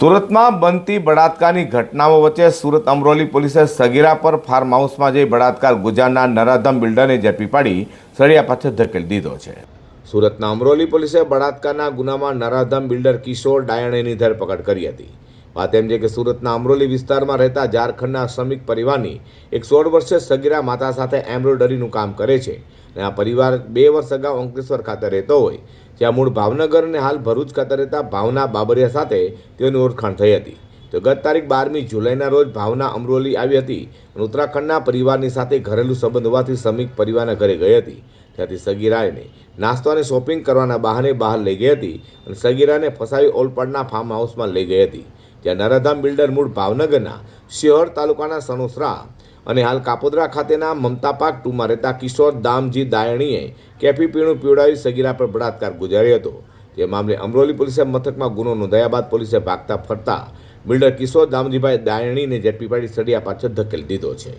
સુરતમાં બનતી બળાત્કારની ઘટનાઓ વચ્ચે સુરત અમરોલી પોલીસે સગીરા પર ફાર્મ હાઉસમાં જઈ બળાત્કાર ગુજારનાર નરાધમ બિલ્ડરને ઝડપી પાડી સળિયા પાછળ ધકેલી દીધો છે. સુરતના અમરોલી પોલીસે બળાત્કારના ગુનામાં નરાધમ બિલ્ડર કિશોર ડાયણેની ધરપકડ કરી હતી. વાત એમ છે કે સુરતના અમરોલી વિસ્તારમાં રહેતા ઝારખંડના શ્રમિક પરિવારની એક સોળ વર્ષે સગીરા માતા સાથે એમ્બ્રોઇડરીનું કામ કરે છે અને આ પરિવાર બે વર્ષ અગાઉ અંકલેશ્વર ખાતે રહેતો હોય, જ્યાં મૂળ ભાવનગર અને હાલ ભરૂચ ખાતે રહેતા ભાવના બાબરિયા સાથે તેઓની ઓળખાણ થઈ હતી. તો ગત તારીખ બારમી જુલાઈના રોજ ભાવના અમરોલી આવી હતી અને ઉત્તરાખંડના પરિવારની સાથે ઘરેલું સંબંધ હોવાથી શ્રમિક પરિવારના ઘરે ગઈ હતી. ત્યાંથી સગીરાને નાસ્તો અને શોપિંગ કરવાના બહાને બહાર લઈ ગઈ હતી અને સગીરાને ફસાવી ઓલપાડના ફાર્મ હાઉસમાં લઈ ગઈ હતી. ત્યાં નરાધામ બિલ્ડર મૂળ ભાવનગરના શિહોર તાલુકાના સણોસરા અને હાલ કાપોદરા ખાતેના મમતા પાક ટુમાં રહેતા કિશોર દામજી દાયણીએ કેફી પીણું પીવડાવી સગીરા પર બળાત્કાર ગુજાર્યો હતો. જે મામલે અમરોલી પોલીસે મથકમાં ગુનો નોંધાયા બાદ પોલીસે ભાગતા ફરતા બિલ્ડર કિશોર દામજીભાઈ દાયણીને ઝડપી પાડી સળિયા પાછળ ધકેલી દીધો છે.